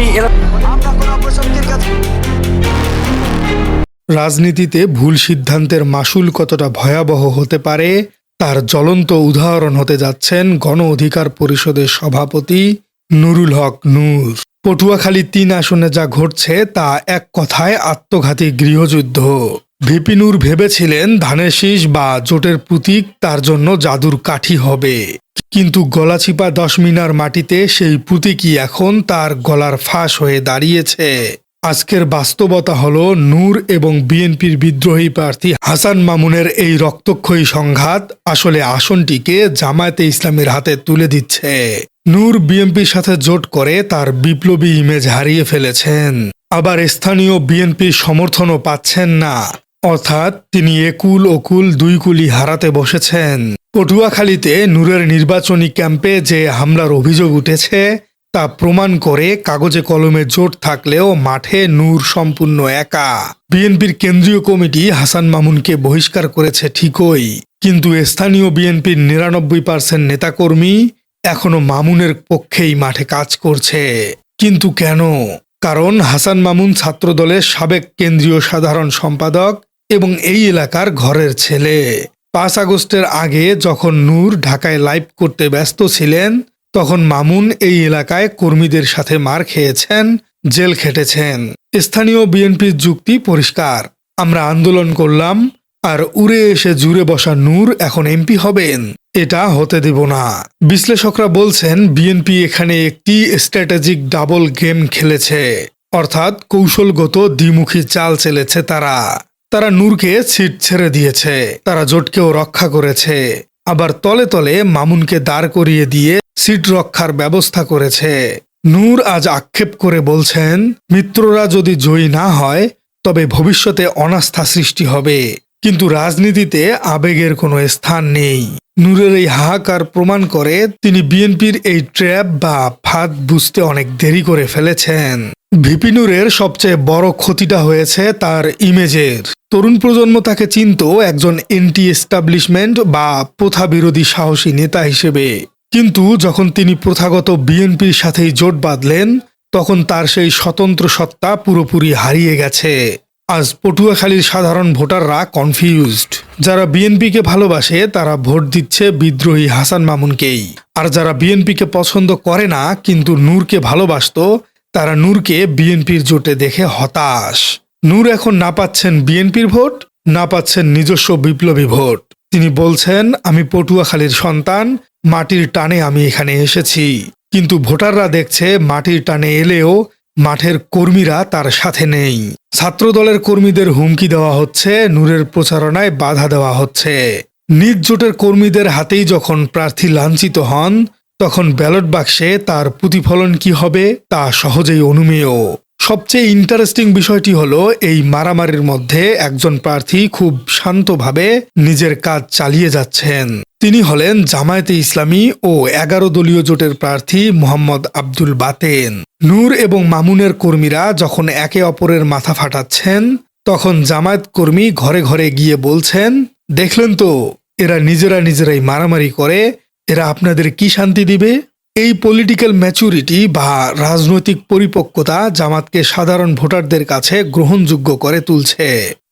আমি রাজনীতিতে ভুল সিদ্ধান্তের মাসুল কতটা ভয়াবহ হতে পারে, তার জ্বলন্ত উদাহরণ হতে যাচ্ছেন গণ অধিকার পরিষদের সভাপতি নুরুল হক নূর। পটুয়াখালী তিন আসনে যা ঘটছে তা এক কথায় আত্মঘাতী গৃহযুদ্ধ। ভিপি নূর ভেবেছিলেন ধানের শীষ বা জোটের প্রতীক তার জন্য জাদুর কাঠি হবে। কিন্তু গলাচিপা দশ মিনার মাটিতে সেই প্রতীকই এখন তার গলার ফাঁস হয়ে দাঁড়িয়েছে। আজকের বাস্তবতা হলো নূর এবং বিএনপির বিদ্রোহী প্রার্থী হাসান মামুনের এই রক্তক্ষয়ী সংঘাত আসলে আসনটিকে জামায়াতে ইসলামের হাতে তুলে দিচ্ছে। নূর বিএনপির সাথে জোট করে তার বিপ্লবী ইমেজ হারিয়ে ফেলেছেন। আবার স্থানীয় বিএনপির সমর্থনও পাচ্ছেন না। অর্থাৎ তিনি একুল ওকুল দুই কুলি হারাতে বসেছেন। পটুয়াখালীতে নূরের নির্বাচনী ক্যাম্পে যে হামলার অভিযোগ উঠেছে, তা প্রমাণ করে কাগজে কলমে জোট থাকলেও মাঠে নূর সম্পূর্ণ একা। বিএনপির কেন্দ্রীয় কমিটি হাসান মামুনকে বহিষ্কার করেছে ঠিকই, কিন্তু স্থানীয় বিএনপির নিরানব্বই পার্সেন্ট নেতাকর্মী এখনও মামুনের পক্ষেই মাঠে কাজ করছে। কিন্তু কেন? কারণ হাসান মামুন ছাত্রদলের সাবেক কেন্দ্রীয় সাধারণ সম্পাদক এবং এই এলাকার ঘরের ছেলে। পাঁচ আগস্টের আগে যখন নূর ঢাকায় লাইভ করতে ব্যস্ত ছিলেন, তখন মামুন এই এলাকায় কর্মীদের সাথে মার খেয়েছেন, জেল খেটেছেন। স্থানীয় বিএনপির যুক্তি পরিষ্কার। আমরা আন্দোলন করলাম, আর উড়ে এসে জুড়ে বসা নূর এখন এমপি হবেন। এটা হতে দেব না। বিশ্লেষকরা বলছেন, বিএনপি এখানে একটি স্ট্র্যাটেজিক ডাবল গেম খেলেছে। অর্থাৎ কৌশলগত দ্বিমুখী চাল চেলেছে তারা। তারা নূরকে সিট ছেড়ে দিয়েছে। তারা জোটকেও রক্ষা করেছে। আবার তলে তলে মামুনকে দাঁড় করিয়ে দিয়ে সিট রক্ষার ব্যবস্থা করেছে। নূর আজ আক্ষেপ করে বলছেন, মিত্ররা যদি জয়ী না হয়, তবে ভবিষ্যতে অনাস্থা সৃষ্টি হবে। কিন্তু রাজনীতিতে আবেগের কোনো স্থান নেই। নূরের এই হাহাকার প্রমাণ করে তিনি বিএনপির এই ট্র্যাপ বা ফাঁদ বুঝতে অনেক দেরি করে ফেলেছেন। ভিপি নূরের সবচেয়ে বড় ক্ষতিটা হয়েছে তার ইমেজের। তরুণ প্রজন্ম তাকে চিনত একজন এন্টি এস্টাবলিশমেন্ট বা প্রথা বিরোধী সাহসী নেতা হিসেবে। কিন্তু যখন তিনি প্রথাগত বিএনপির সাথেই জোট বাঁধলেন, তখন তার সেই স্বতন্ত্র সত্তা পুরোপুরি হারিয়ে গেছে। আজ পটুয়াখালীর সাধারণ ভোটাররা কনফিউজড যারা বিএনপিকে ভালোবাসে, তারা ভোট দিচ্ছে বিদ্রোহী হাসান মামুনকেই। আর যারা বিএনপিকে পছন্দ করে না, কিন্তু নূরকে ভালোবাসতো তারা নূরকে বিএনপির জোটে দেখে হতাশ। নূর এখন না পাচ্ছেন বিএনপির ভোট, না পাচ্ছেন নিজস্ব বিপ্লবী ভোট। তিনি বলছেন, আমি পটুয়াখালীর সন্তান, মাটির টানে আমি এখানে এসেছি। কিন্তু ভোটাররা দেখছে, মাটির টানে এলেও মাঠের কর্মীরা তার সাথে নেই। ছাত্রদলের কর্মীদের হুমকি দেওয়া হচ্ছে, নূরের প্রচারণায় বাধা দেওয়া হচ্ছে। নিজ জোটের কর্মীদের হাতেই যখন প্রার্থী লাঞ্ছিত হন তখন ব্যালট বাক্সে তার প্রতিফলন কি হবে তা সহজেই অনুমেয়। সবচেয়ে ইন্টারেস্টিং বিষয়টি হলো, এই মারামারির মধ্যে একজন প্রার্থী খুব শান্তভাবে নিজের কাজ চালিয়ে যাচ্ছেন। তিনি হলেন জামায়াতে ইসলামী ও এগারো দলীয় জোটের প্রার্থী মোহাম্মদ আব্দুল বাতেন। নূর এবং মামুনের কর্মীরা যখন একে অপরের মাথা ফাটাচ্ছেন, তখন জামায়াত কর্মী ঘরে ঘরে গিয়ে বলছেন, দেখলেন তো, এরা নিজেরা নিজেরাই মারামারি করে এরা আপনাদের কি শান্তি দিবে? এই পলিটিক্যাল ম্যাচুরিটি বা রাজনৈতিক পরিপক্কতা জামাতকে সাধারণ ভোটারদের কাছে গ্রহণযোগ্য করে তুলছে।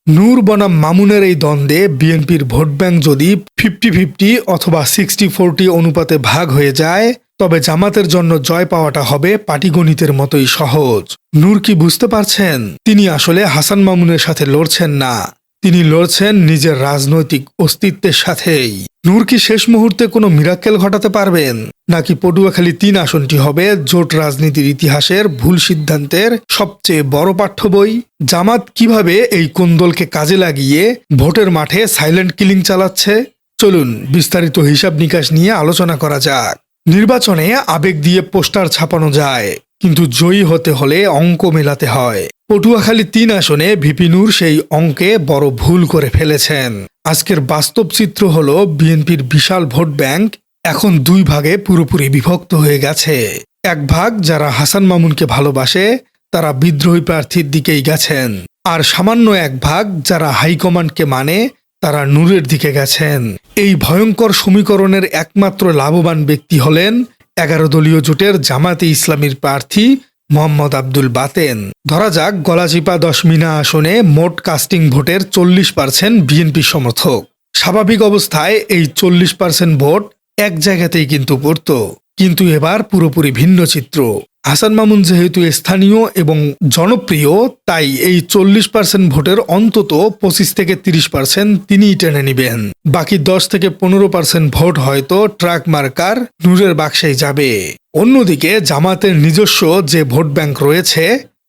নূর বনাম মামুনের এই দ্বন্দ্বে বিএনপির ভোট ব্যাংক যদি ফিফটি ফিফটি অথবা সিক্সটি ফোরটি অনুপাতে ভাগ হয়ে যায়, তবে জামাতের জন্য জয় পাওয়াটা হবে পাটিগণিতের মতোই সহজ। নূর কি বুঝতে পারছেন? তিনি আসলে হাসান মামুনের সাথে লড়ছেন না। তিনি লড়ছেন নিজের রাজনৈতিক অস্তিত্বের সাথেই। নূর কি শেষ মুহূর্তে কোনো মিরাক্কেল ঘটাতে পারবেন? নাকি পটুয়াখালী তিন আসনটি হবে জোট রাজনীতির ইতিহাসের ভুল সিদ্ধান্তের সবচেয়ে বড় পাঠ্য বই? জামাত কীভাবে এই কোন্দলকে কাজে লাগিয়ে ভোটের মাঠে সাইলেন্ট কিলিং চালাচ্ছে? চলুন বিস্তারিত হিসাব নিকাশ নিয়ে আলোচনা করা যাক। নির্বাচনে আবেগ দিয়ে পোস্টার ছাপানো যায়, কিন্তু জয়ী হতে হলে অঙ্ক মেলাতে হয়। পটুয়াখালী তিন আসনে ভিপিনুর সেই অঙ্কে বড় ভুল করে ফেলেছেন। আজকের বাস্তব চিত্র হল বিএনপির বিশাল ভোট ব্যাংক এখন দুই ভাগে পুরোপুরি বিভক্ত হয়ে গেছে। এক ভাগ যারা হাসান মামুনকে ভালোবাসে, তারা বিদ্রোহী প্রার্থীর দিকেই গেছেন। আর সামান্য এক ভাগ যারা হাইকমান্ডকে মানে তারা নূরের দিকে গেছেন। এই ভয়ঙ্কর সমীকরণের একমাত্র লাভবান ব্যক্তি হলেন এগারো দলীয় জোটের জামাতে ইসলামীর প্রার্থী মোহাম্মদ আব্দুল বাতেন। ধরা যাক, গলাচিপা দশমিনা আসনে মোট কাস্টিং ভোটের চল্লিশ পার্সেন্ট বিএনপি সমর্থক। স্বাভাবিক অবস্থায় এই চল্লিশ পার্সেন্ট ভোট এক জায়গাতেই কিন্তু পড়ত। কিন্তু এবার পুরোপুরি ভিন্ন চিত্র। হাসান মামুন যেহেতু স্থানীয় এবং জনপ্রিয়, তাই এই চল্লিশ পার্সেন্ট ভোটের অন্তত পঁচিশ থেকে তিরিশ পার্সেন্ট তিনিই টেনে নিবেন। বাকি দশ থেকে পনেরো পার্সেন্ট ভোট হয়তো ট্রাক মার্কার নূরের বাক্সেই যাবে। অন্যদিকে জামাতের নিজস্ব যে ভোট ব্যাংক রয়েছে,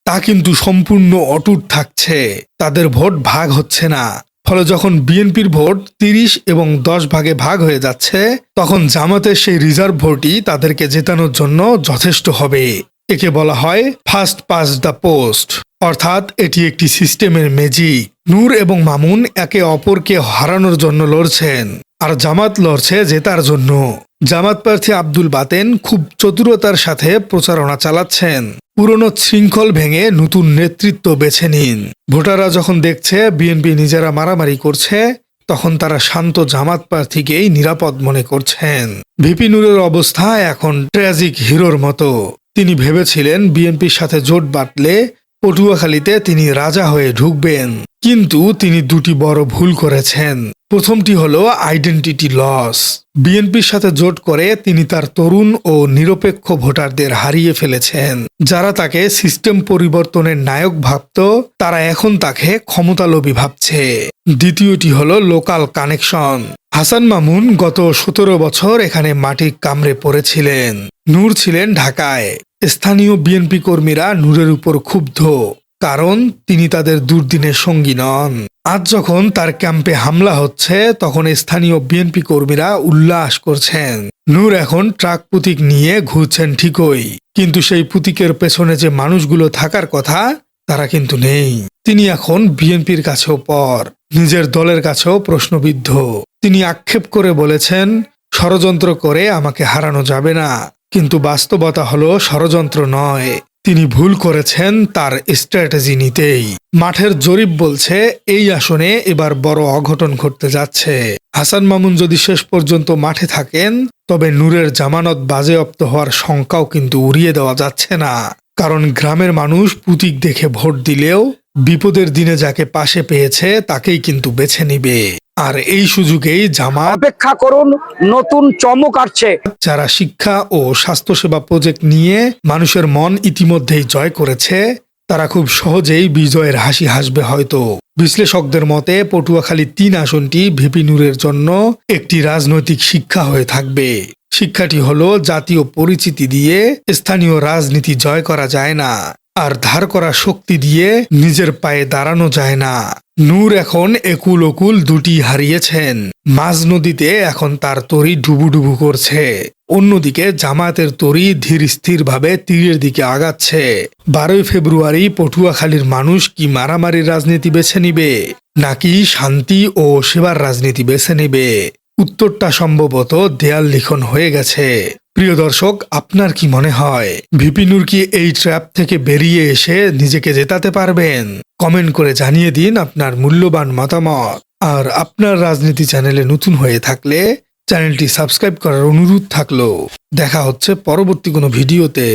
তা কিন্তু সম্পূর্ণ অটুট থাকছে। তাদের ভোট ভাগ হচ্ছে না। ফলে যখন বিএনপির ভোট তিরিশ এবং দশ ভাগে ভাগ হয়ে যাচ্ছে, তখন জামাতের সেই রিজার্ভ ভোটই তাদেরকে জেতানোর জন্য যথেষ্ট হবে। একে বলা হয় ফার্স্ট পাস দ্য পোস্ট। অর্থাৎ এটি একটি সিস্টেমের ম্যাজিক। নূর এবং মামুন একে অপরকে হারানোর জন্য লড়ছেন, আর জামাত লড়ছে জেতার জন্য। জামাত প্রার্থী আব্দুল বাতেন খুব চতুরতার সাথে প্রচারণা চালাচ্ছেন। পুরনো শৃঙ্খল ভেঙে নতুন নেতৃত্ব বেছে নিন। ভোটাররা যখন দেখছে বিএনপি নিজেরা মারামারি করছে, তখন তারা শান্ত জামাত প্রার্থীকেই নিরাপদ মনে করছেন। ভিপি নুরের অবস্থা এখন ট্র্যাজিক হিরোর মতো। তিনি ভেবেছিলেন বিএনপির সাথে জোট বাটলে পটুয়াখালীতে তিনি রাজা হয়ে ঢুকবেন। কিন্তু তিনি দুটি বড় ভুল করেছেন। প্রথমটি হলো আইডেন্টিটি লস বিএনপির সাথে জোট করে তিনি তার তরুণ ও নিরপেক্ষ ভোটারদের হারিয়ে ফেলেছেন। যারা তাকে সিস্টেম পরিবর্তনের নায়ক ভাবত, তারা এখন তাকে ক্ষমতালোভী ভাবছে। দ্বিতীয়টি হলো লোকাল কানেকশন হাসান মামুন গত সতেরো বছর এখানে মাটি কামড়ে পড়েছিলেন। নূর ছিলেন ঢাকায়। স্থানীয় বিএনপি কর্মীরা নূরের উপর ক্ষুব্ধ, কারণ তিনি তাদের দুর্দিনের সঙ্গী নন। আজ যখন তার ক্যাম্পে হামলা হচ্ছে, তখন স্থানীয় বিএনপি কর্মীরা উল্লাস করছেন। নূর এখন ট্রাক পুতিক নিয়ে ঘুরছেন ঠিকই, কিন্তু সেই পুতিকের পেছনে যে মানুষগুলো থাকার কথা, তারা কিন্তু নেই। তিনি এখন বিএনপির কাছেও পর, নিজের দলের কাছেও প্রশ্নবিদ্ধ। তিনি আক্ষেপ করে বলেছেন, ষড়যন্ত্র করে আমাকে হারানো যাবে না। কিন্তু বাস্তবতা হলো ষড়যন্ত্র নয়। তিনি ভুল করেছেন তার স্ট্র্যাটেজি নিতেই। মাঠের জরিপ বলছে, এই আসনে এবার বড় অঘটন ঘটতে যাচ্ছে। হাসান মামুন যদি শেষ পর্যন্ত মাঠে থাকেন, তবে নূরের জামানত বাজেয়াপ্ত হওয়ার শঙ্কাও কিন্তু উড়িয়ে দেওয়া যাচ্ছে না। কারণ গ্রামের মানুষ পুতিক দেখে ভোট দিলেও বিপদের দিনে যাকে পাশে পেয়েছে, তাকেই কিন্তু বেছে নিবে। আর এই সুযোগেই জামাত অপেক্ষা করুন নতুন চমক আসছে। যারা শিক্ষা ও স্বাস্থ্যসেবা প্রজেক্ট নিয়ে মানুষের মন ইতিমধ্যেই জয় করেছে তারা খুব সহজেই বিজয়ের হাসি হাসবে হয়তো। বিশ্লেষকদের মতে পটুয়াখালী তিন আসনটি ভিপি নূরের জন্য একটি রাজনৈতিক শিক্ষা হয়ে থাকবে। শিক্ষাটি হলো জাতীয় পরিচিতি দিয়ে স্থানীয় রাজনীতি জয় করা যায় না আর ধার করা শক্তি দিয়ে নিজের পায়ে দাঁড়ানো যায় না। নূর এখন একুল ওকুল দুটি হারিয়েছেন। মাঝ নদীতে এখন তার তরি ডুবুডুবু করছে। অন্যদিকে জামাতের তরি ধীর স্থির ভাবে তীরের দিকে আগাচ্ছে। বারোই ফেব্রুয়ারি পটুয়াখালীর মানুষ কি মারামারির রাজনীতি বেছে নিবে, নাকি শান্তি ও সেবার রাজনীতি বেছে নেবে? উত্তরটা সম্ভবত দেয়াল লিখন হয়ে গেছে। প্রিয় দর্শক, আপনার কি মনে হয়? ভিপিনুর কি এই ট্র্যাপ থেকে বেরিয়ে এসে নিজেকে জেতাতে পারবেন? কমেন্ট করে জানিয়ে দিন আপনার মূল্যবান মতামত। আর আপনার রাজনীতি চ্যানেলে নতুন হয়ে থাকলে চ্যানেলটি সাবস্ক্রাইব করার অনুরোধ থাকল দেখা হচ্ছে পরবর্তী কোনো ভিডিওতে।